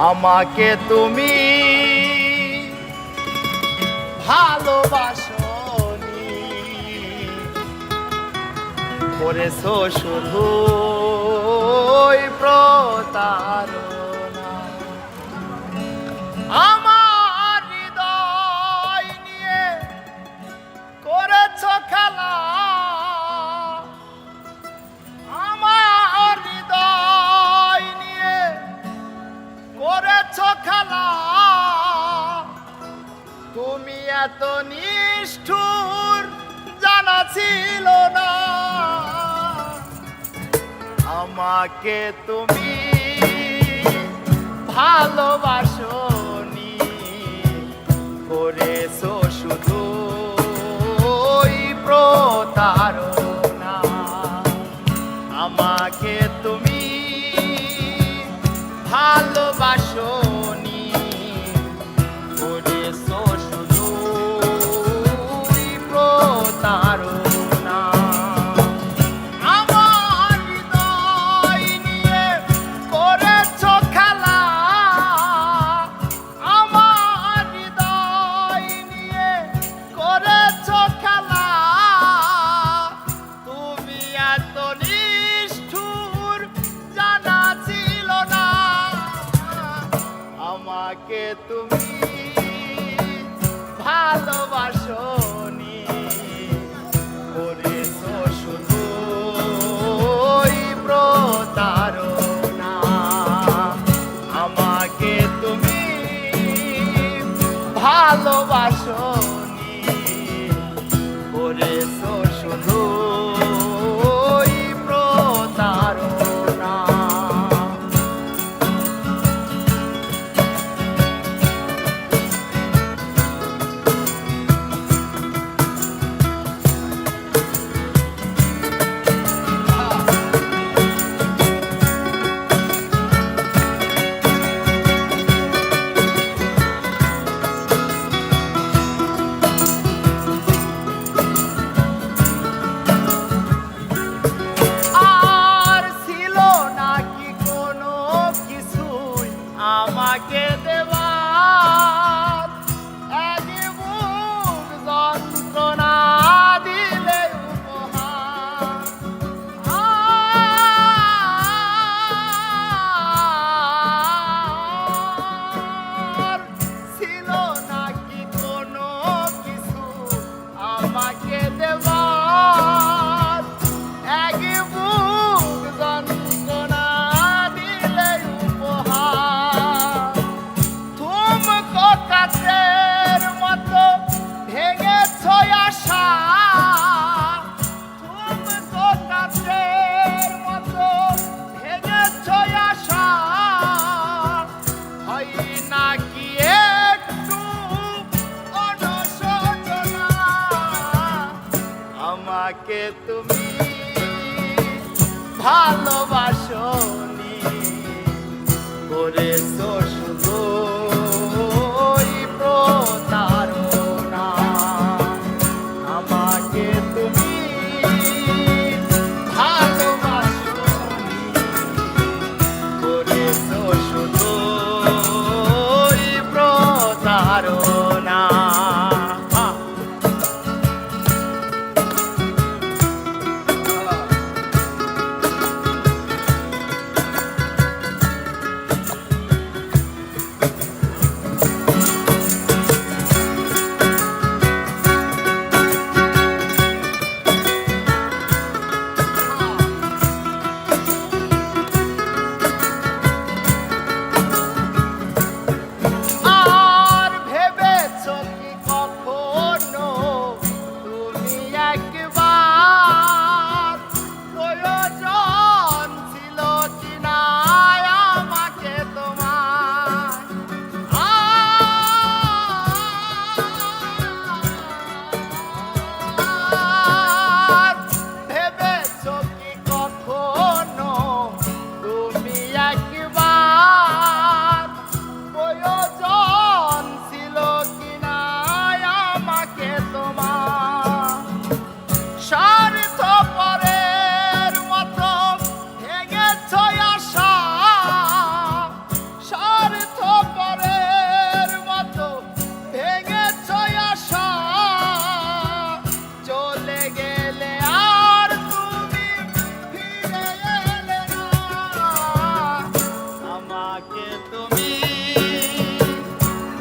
আমাকে তুমি ভালোবাসনি করেছ শুধু এত নিষ্ঠুর জানা ছিল না। আমাকে তুমি ভালোবাসনি করেছ Oh. my game. আমাকে তুমি ভালোবাসো।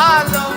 I love